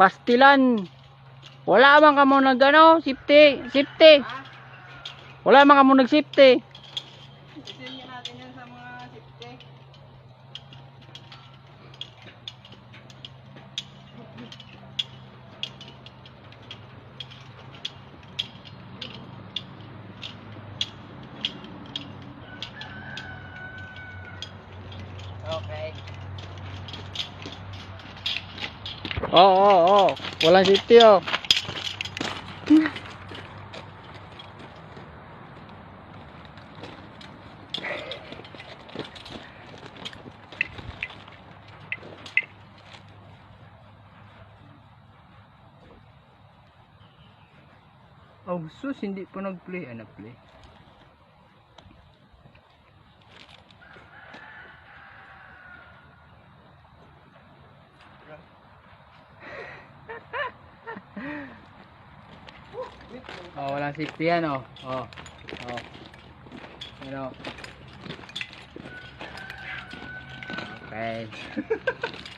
Pastilan. Wala man ka mo nag ano, safety, safety. Wala man ka mo nag safety. Isin natin yan sa mga safety. Oh, oh, oh. Walang siti, oh. Oh, sus, hindi po nag-play. Ano, play? Oh, walang safety yan, oh. Oh. Oh. Ano? Okay.